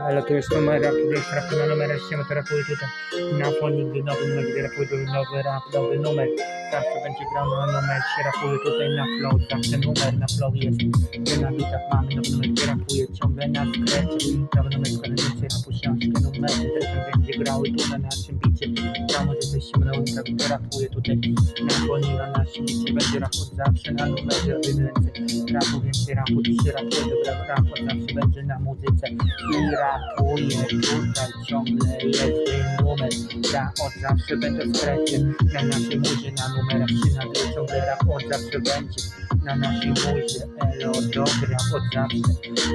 Ale to jest numer rap, jest rap na numer, ściemy terapuję tutaj na gdy nowy numer, gdy rapuję to nowy rap, nowy numer. Zawsze będzie grał na numer, się rapuje tutaj na flow, zawsze numer na flow jest. Gdy na bitach mamy nowy numer, gdy rapuję ciągle na skrecie. Nowy numer składający rapu książkę, numery też będzie grały tu na naszym bicie. Ja może coś się mną, rapuję tutaj naszym bicie. Będzie rap od zawsze na numerze, więcej rapu, więcej rapu, dzisiaj rapuję, dobra rap od zawsze będzie na muzyce. I rapuję tutaj ciągle jest ten numer. Ja od zawsze będę w strefie, na naszej muzie, na numerach się nagle ciągle rap od zawsze będzie. Na naszej muzie, elo, dobry rap od zawsze.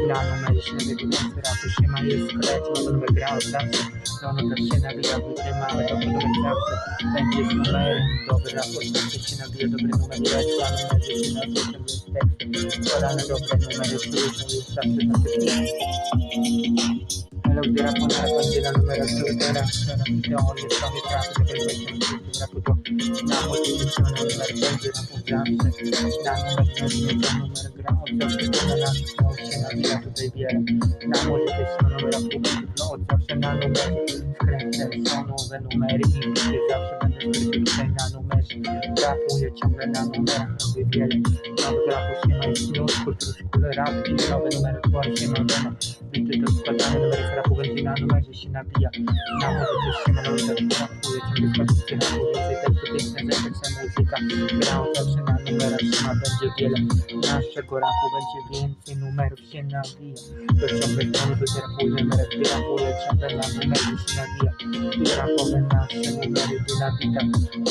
Na numerze więcej rapu się ma jest no numer gra od zawsze. No tak się nawija, buty małe, dobry numer zawsze. Będzie z numerem, dobry rap od zawsze się nawija, dobry numer jest, na numerze się jest teksty. Składane dobre numery, które są już zawsze na Lugera Ponara Conchita número Lugera Conchita Olista Mitra Lugera Puto Namo División número Lugera Punjamse Namo División número Gra Observación Namo División Lugera Pudeviera Namo División número Puto Observación Namo Skręcam nowe numery i widzę zawsze będę krytyczny na numerze Rapuję ciągle na numerach, robię wiele Nowych rapów nie ma już, kultur, szkół, rap i nowe numery, tworzy się ma demo bity to składane numery z rapu będzie na numerze się nabija, na może też się na numerze rapuje, ciągle składnicy rapu, więcej tekstu, piękne chce muzyka, gra zawsze na numerach się ma będzie wiele, naszego rapu będzie więcej numerów się nabija, to ciągle tony będzie rapuje, numerek wyrapuje, ciągle na numerze się nabija, i rapowe nasze numery dynamita,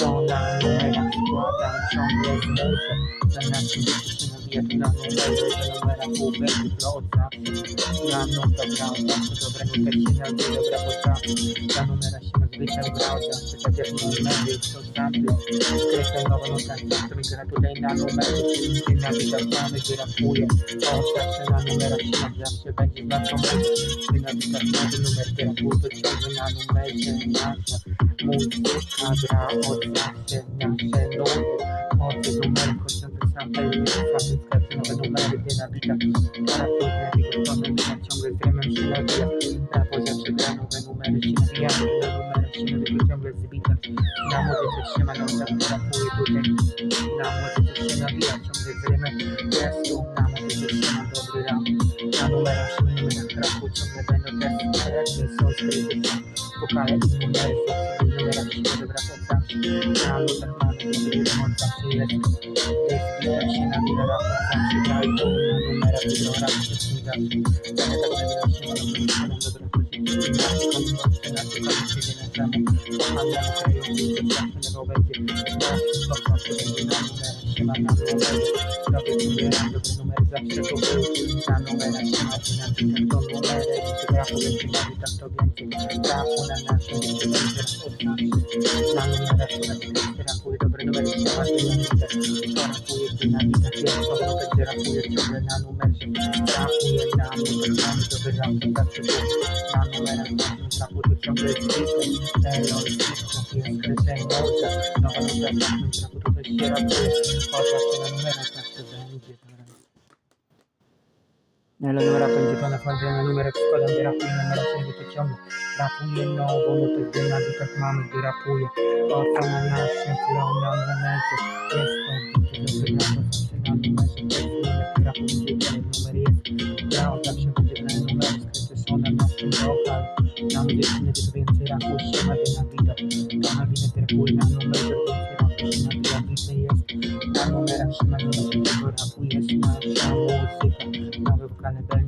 to na numerach składam ciągle zmuszę, na naszym życiu to na numerze, na to od zawsze, na no dobra, od zawsze dobre numer się nabija, dobra potrafi, na numerach się gra od zawsze, tak jak numery, to zawsze, skreślę nowe notatki, które gra tutaj na numerze, dynamita, mamy wyrapuje, od zawsze na numerach się na zawsze będzie znaczone, dynamita, nowy numer, wyrapuje, to ciągle na numerze, nasza muzyka gra od zawsze, nasze nuty, od numer, choć ten sam pełny, sam Marketina Vita, para poter ricordare la chambre tremen sulla via, da potersi grano per numeri cinesiani, da numeri cinesi di chambre esibita, la morte si chiama non da pura pure potente, la morte si chiama via, chambre tremen, presto una vocales, vocales a los hermanos de kaya ko yung pinagitang tubig Trapo na natin yung pinagitang tubig namin na natin na pinagitang tubig na bernabalik sa atin yung pinagitang tubig Parang po yung pinagitang tubig sa pinagitang tubig Sobrang na numersin Trapo yan namin Pagkami tubig lang pinagitang tubig Namin na natin yung trapo tubig sa pinagitang tubig Dahil ang pinagitang tubig sa pinagitang tubig Nakalagay sa pinagitang tubig Sira po Pagkasi na numersin Ale numera będzie pana Fandry na numerek składam, gdy rapuje, numera się nie wyciągnę. Rapuje nowo, no to gdy na bitach mamy, gdy rapuje. Oto na naszym flow, na numerze. Jest to na numerze. To jest numer, gdy rapuje,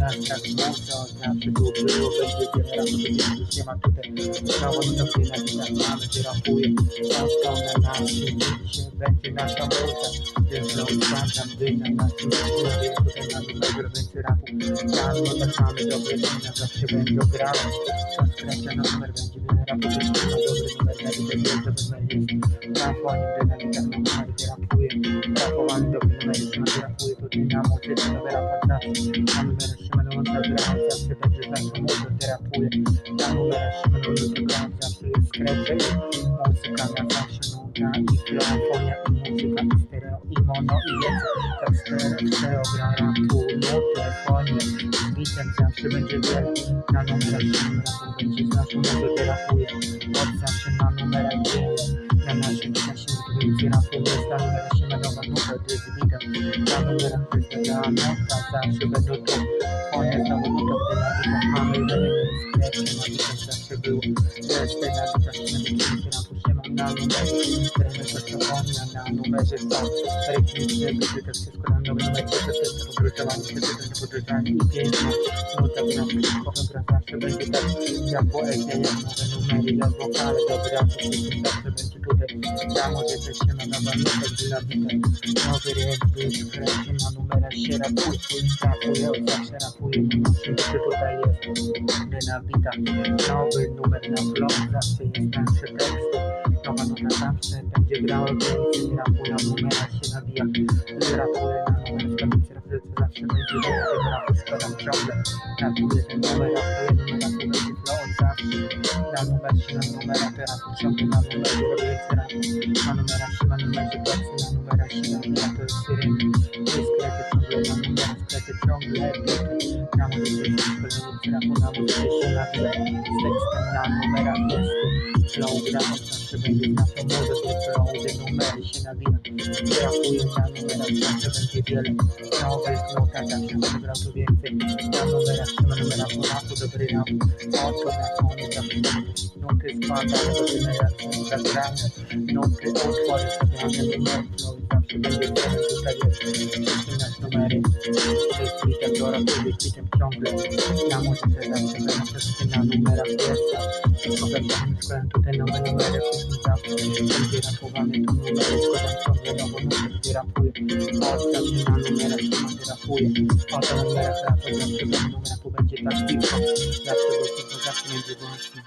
Nasz tak mocno zawsze tu było Będzie razy, będzie już nie ma tutaj Prawo do dobrej nabita mamy, gdy rapuje Książką na naszym bicie będzie nasza muza Jest low standard, gdy na bicie Jest tutaj na numerze więcej rapu Tam no tak mamy dobre wina, zawsze będą grały Co skręcia na numer będzie wiele rapu nie ma dobry numer, na jest dobry numer jest Na fonie, gdy na numer, gdy rapuje Rapowany dobry numer się tutaj na muzyce, nowy raport zawsze Na muzykę rapuje Na numerach będą odbierać, zawsze jest i muzyka na zawsze nuda i muzyka i i mono i jest tak stereo, stereo gra rapu, no telefonie zawsze będzie wielki Na numerach się rapuje, będzie rapuje Od zawsze na numerach dzieje na naszym czasie więcej rapu jest na numerach się malowa numer, to jest bitem Na numerach wystawiała nota, zawsze będą tu One znowu zawsze było na bitach się na bitach rapu się ma na numerze Tereny kosztowania na numerze są Rytmiczne, gdy tak się składa nowy numer To jest to podróżowanie, przeczytanie, podróżowanie i piękno Nuta gra, wszystko gra zawsze będzie tak Jak poezja, jak nowe numery, jak wokale Dobry rap, wszystkim zawsze będzie tutaj Ja może też się ma na walutę, gdy na bitach Nowy rytm, sklepie, na numerach się rapuje Rapuje, od zawsze rapuje, wszystko tutaj jest Gdy na bitach nowy numer na blog Zawsze jest nasze teksty Nowa nuta zawsze będzie grała więcej Rapu na numerach się nawija Rapuje na numerach, tablicy rapuje zawsze będzie grała Tego rapu składam ciągle. Rapuje ten numer, rapuje numer, rapuje flow od zawsze. Na numer się na numerach, teraz ciągle na numerze Famoso surfer with no medicine arena. There are fools standing with us, representing violence. Now there is no pattern, program to be insane. Now no better, no no better, no आपको तो भरे नाम. All for that only the Notice part of the winner, the grand. Notice all for the grand. numery Twitter do robię twitem ciągle Ja muszę zadać się na wszystkie na numerach pierwsza Problem z składam tutaj nowe numery Kuchnica Ludzie rapowane tu numery Składam ciągle nowo numery Gdy rapuję Odstaw się na numerach Gdy mam rapuję O to numerach rapuję Gdy numerach będzie tak tylko Dlaczego to zawsze będzie wyłącznie